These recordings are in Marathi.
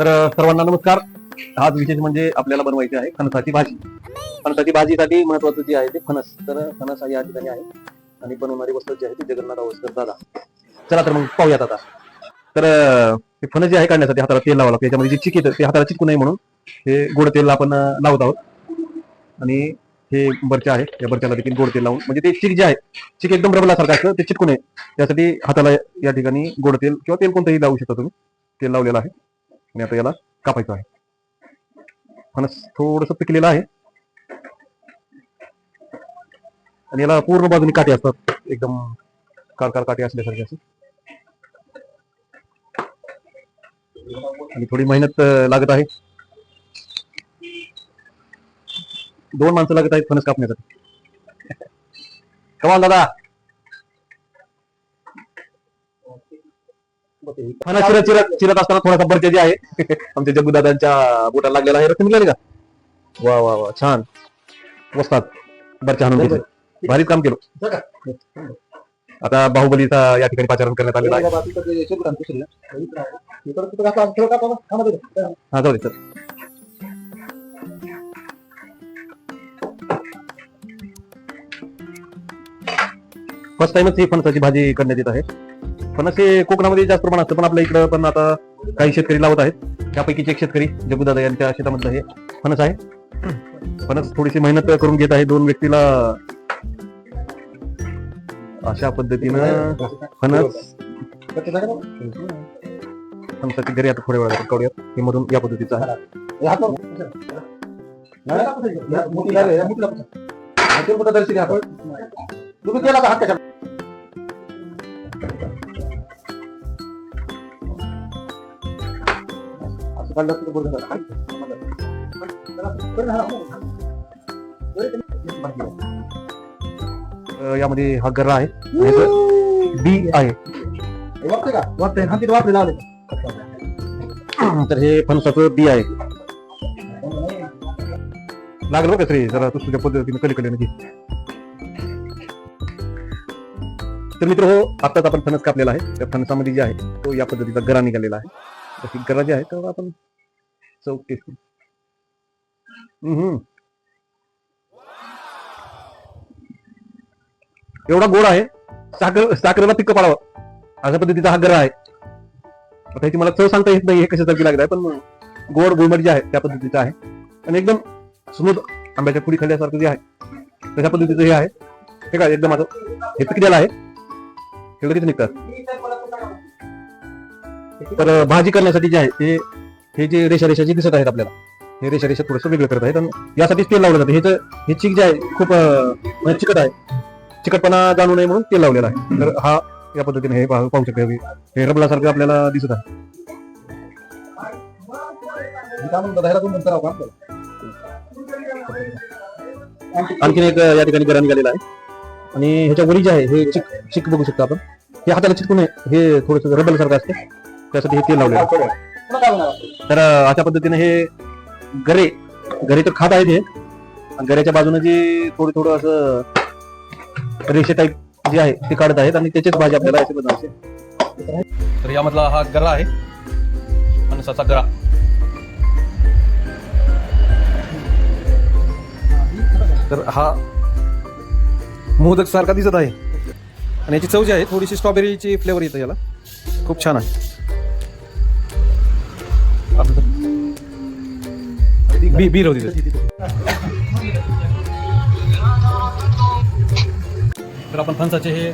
तर सर्वांना नमस्कार. आज विशेष म्हणजे आपल्याला बनवायची आहे फणसाची भाजी. फणसाची भाजीसाठी महत्वाचं जे आहे ते फणस. तर फणस या ठिकाणी आहे. आणि बनवणारी वस्तू जी आहे ती जगन्नाथ अवस्कर दादा. चला तर मग पाहूयात आता. तर हे फणस जे आहे काढण्यासाठी हाताला तेल लावावं लागतं. याच्यामध्ये जे चिक येतं ते हाताला चिकू नये म्हणून हे गोड तेल आपण लावत आहोत. आणि हे बरच्या आहे. या बरच्याला देखील गोड तेल लावून. म्हणजे ते चिक जे आहे चिक एकदम रबलासारखं असतं ते चिटकू नये. त्यासाठी हाताला या ठिकाणी गोड तेल किंवा तेल कोणतंही लावू शकता तुम्ही. तेल लावलेलं आहे. मी आता याला कापायचं आहे. फणस थोडस पिकलेलं आहे. आणि याला पूर्ण बाजूनी काटे असतात. एकदम काळ काळ काटे असल्यासारखे असे. आणि थोडी मेहनत लागत आहे. दोन माणसं लागत आहेत फणस कापण्यासाठी. कमाल दादा! फणस चिरत चिरत चिरत असताना थोडासा बर्चे जे आहे. आमच्या जग्गू दादांच्या बोटाला लागलेला आहे. निघाले का? वा वा वा छान. वस्तात बरच्या हाणून घेतले भारीच काम केलं. आता बाहुबलीचा या ठिकाणी पाचारण करण्यात आलेला आहे. हा जाऊ दे सर फर्स्ट टाइमच ही फणसाची भाजी करण्यात येत आहे. फणस हे कोकणामध्ये जास्त प्रमाणात असतं पण आपल्या इकडं पण आता काही शेतकरी लावत आहेत. त्यापैकीचे एक शेतकरी जगुदादा यांच्या शेतामधलं हे फणस आहे. फणस थोडीशी मेहनत करून घेत आहे दोन व्यक्तीला. अशा पद्धतीनं फणस. फणसाची घरी आता थोड्या वेळा काढूयात हे मधून या पद्धतीचं आहे. तुम्ही केला तर झालं. अं, यामध्ये हा गर्रा आहे. बी आहे हे हा तिथे वापरे लावले तर हे बी आहे. लागलं का श्री जरा तू तुझ्या पद्धतीने तर मित्र हो आताच आपण फणस कापलेला आहे. त्या फणसामध्ये जे आहे तो या पद्धतीचा गरा निघालेला आहे. तर गरा जे आहे तर आपण चव हम्म एवढा गोड आहे. साखर साखरेला पिक्क पाडावं. अशा पद्धतीचा हा ग्रह आहे. आता ह्याची मला चव सांगता येत नाही हे कशासारखी लागत आहे पण गोड गुळमट जे आहे त्या पद्धतीचं आहे. आणि एकदम स्मूथ आंब्याच्या पुडी खाल्ल्यासारखं जे आहे तशा पद्धतीचं हे आहे. हे काय एकदम माझं हे पिकलेलं आहे. हे लगेच निघतात. तर भाजी करण्यासाठी जे आहे ते हे जे रेषा रेषा जे दिसत आहेत आपल्याला हे रेषा रेषा थोडंसं वेगळं करत आहेत. आणि यासाठी तेल लावलं जातं. हे हे चिक जे आहे खूप म्हणजे चिकट आहे. चिकटपणा जाणू नये म्हणून तेल लावलेलं आहे. तर हा या पद्धतीने हे पाहू पाहू हे रबलासारखं आपल्याला दिसत आहे. काय आणखीन एक या ठिकाणी गरा निघालेला आहे. आणि ह्याच्या वरी जे आहे हे चिक चिक बघू शकतो आपण. हे हाताला चिकून नये हे थोडस रबल सारखं असतं. त्यासाठी हे तेल लावलेलं आहे. तर अशा पद्धतीने हे गरे गरे तर खात आहेत हे. गरेच्या गऱ्याच्या बाजूने जे थोडं थोडं असं रेषे टाईप जे आहे ते काढत आहेत आणि त्याचीच भाजी आपल्याला अशी बनवायची तर यामधला हा गरा आहे. फणसाचा गरा. तर हा मोदक सारखा दिसत आहे. आणि याची चव जी आहे थोडीशी स्ट्रॉबेरीची फ्लेवर येतं याला. खूप छान आहे. बी बी होती तर आपण फणसाचे हे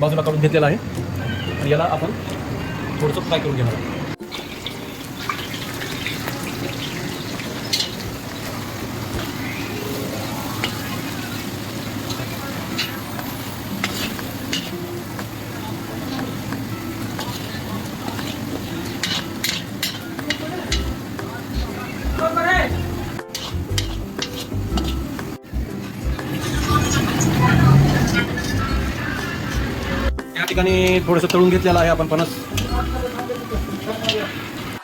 बाजूला काढून घेतलेलं आहे. आणि याला आपण थोडंसं फ्राय करून घेणार ठिकाणी थोडंसं तळून घेतलेलं आहे आपण फणस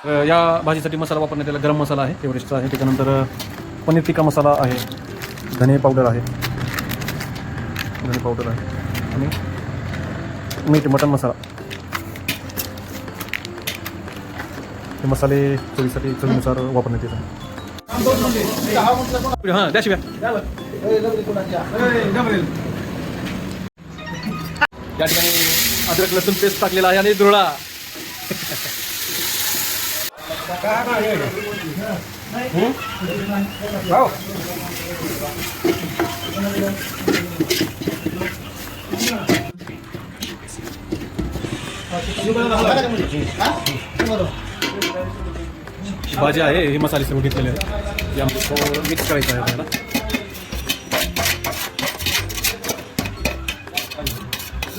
अ, या भाजीसाठी मसाला वापरण्यात आला गरम मसाला आहे एव्हरेस्टचा आहे. त्याच्यानंतर पनीर टिक्का मसाला आहे. धने पावडर आहे. धने पावडर आहे. आणि मीठ मटन मसाला. हे मसाले चवीसाठी चवीनुसार वापरण्यात येतात. हां द्या शिव्या. या ठिकाणी अद्रक पेस्ट टाकलेला आहे आणि भाजी हे मसाले सर्व घेतलेले मिक्स करायचं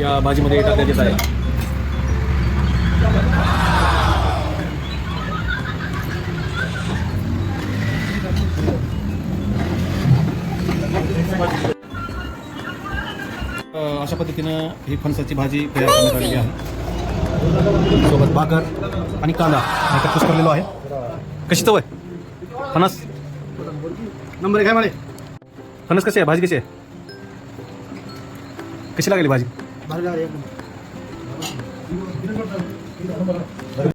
या भाजीमध्ये टाकण्यात येत आहे अशा पद्धतीनं ही फणसाची भाजी तयार करण्यात आलेली आहे. सोबत भाकर आणि कांदा नाहीतर कुस्करलेलो आहे. कशी चव आहे? फणस? नंबर काय म्हणे फणस कशी आहे? भाजी कशी आहे? कशी लागली भाजी? भारी लागली एक नंबर.